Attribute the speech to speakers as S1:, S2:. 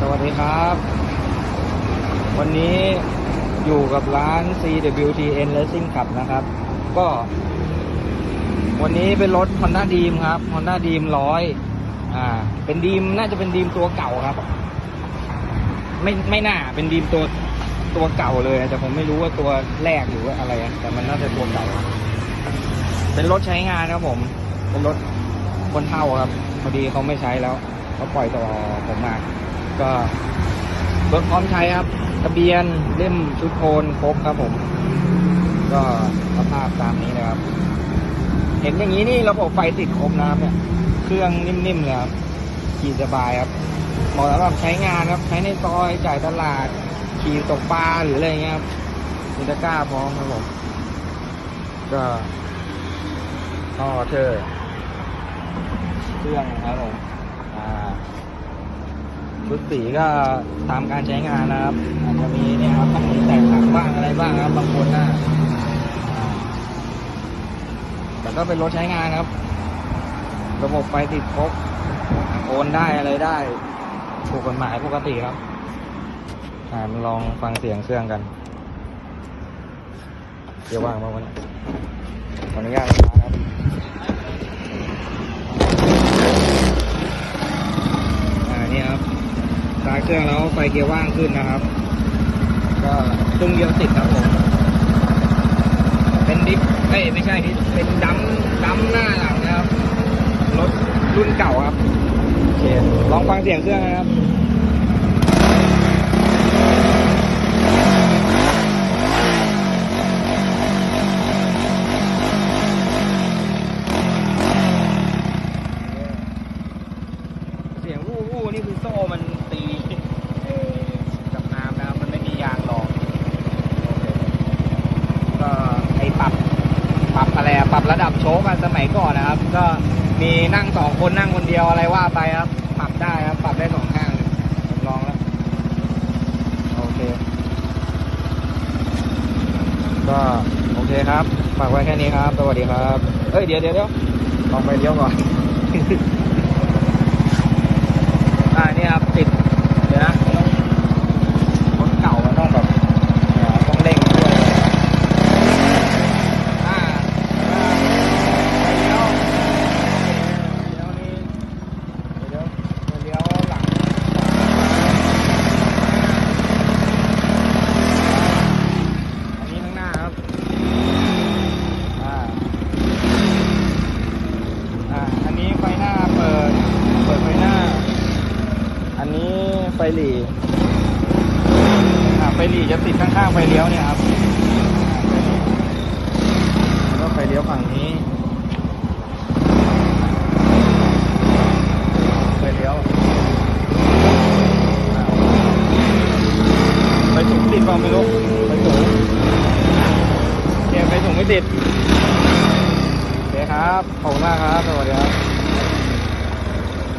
S1: สวัสดีครับ วันนี้อยู่กับร้าน CWTN Racing Club นะครับ ก็ วันนี้เป็นรถ Honda Dream ครับ Honda Dream ร้อยอ่า เป็นดีมน่าจะเป็นดีมตัวเก่าครับ ไม่ไม่น่าเป็นดีมตัวตัวเก่าเลย แต่ผมไม่รู้ว่าตัวแรกหรือว่าอะไรแต่มันน่าจะตัวเก่า เป็นรถใช้งานครับผม เป็นรถคนเท่าครับพอดีเขาไม่ใช้แล้วเขาปล่อยต่อผมมา ก็รถพร้อมใช้ครับทะเบียนเล่มชุดโคนครบครับผม ก็สภาพตามนี้นะครับ เห็นอย่างนี้นี่ระบบไฟติดครบนะครับเนี่ย เครื่องนิ่มๆเลยครับขี่สบายครับเหมาะสำหรับใช้งานครับ ใช้ในซอยจ่ายตลาด ขี่ตกปลาหรืออะไรเงี้ยครับมีตะกร้าพร้อมครับผม ก็ท่อเธอเครื่องครับผม ชุดสีก็ตามการใช้งานนะครับอาจจะมีเนี่ยครับต้องมีแตกหักบ้างอะไรบ้างครับบางคนนะแต่ก็เป็นรถใช้งานครับ ระบบไฟติดครบโอนได้อะไรได้ถูกกฎหมายปกติครับอามาลองฟังเสียงเครื่องกันเดี๋ยวว่างมาวันนี้ขออนุญาตนะครับ อ่านี่ครับสตาร์ท เครื่องแล้วไฟเกียร์ว่างขึ้นนะครับ ก็จุ่งเดียวติดครับผมเป็นดิฟเอ้ยไม่ใช่ดิฟเป็นดัมดัมหน้าหลังนะครับรถรุ่นเก่าครับโอเคลองฟังเสียงเครื่องนะครับเสียงวู้วู้นี่คือโซ่มันตีเอ่อกับน้ำนะครับ มันไม่มี ยางรองโอเคก็ไอปรับปรับอะไรปรับระดับโชคอะสมัยก่อนนะครับ ก็มีนั่งสองคนนั่งคนเดียวอะไรว่าไปครับ ปรับได้ครับ ปรับได้สองข้างลยผมลองแล้วโอเค ก็โอเคครับฝากไว้แค่นี้ครับสวัสดีครับเอ้ยเดี๋ยวเดี๋ยวเดี๋ยวลองไปเลี้ยวก่อนอ่านี่ครับติดยวนะรถเก่ามันต้องแบบเอ่อต้องเร่งด้วยอ่าอ่าไปเลี้ยวเลี้ยวนี่เดี๋ยวเดี๋ยวเลี้ยวหลังอันนี้ข้างหน้าครับ อ่า อ่า อันนี้ไฟหน้าเปิด เปิดไฟหน้า อันนี้ ไฟหลีไฟหลีจะติดข้างๆไฟเลี้ยวเนี่ยครับแล้วก็ไฟเลี้ยวฝั่งนี้ไฟเลี้ยวไฟสูงติดเปล่าไม่รู้ไฟสูงโอเคไฟสูงไม่ติดโอเคครับขอบคุณมากครับสวัสดีครับ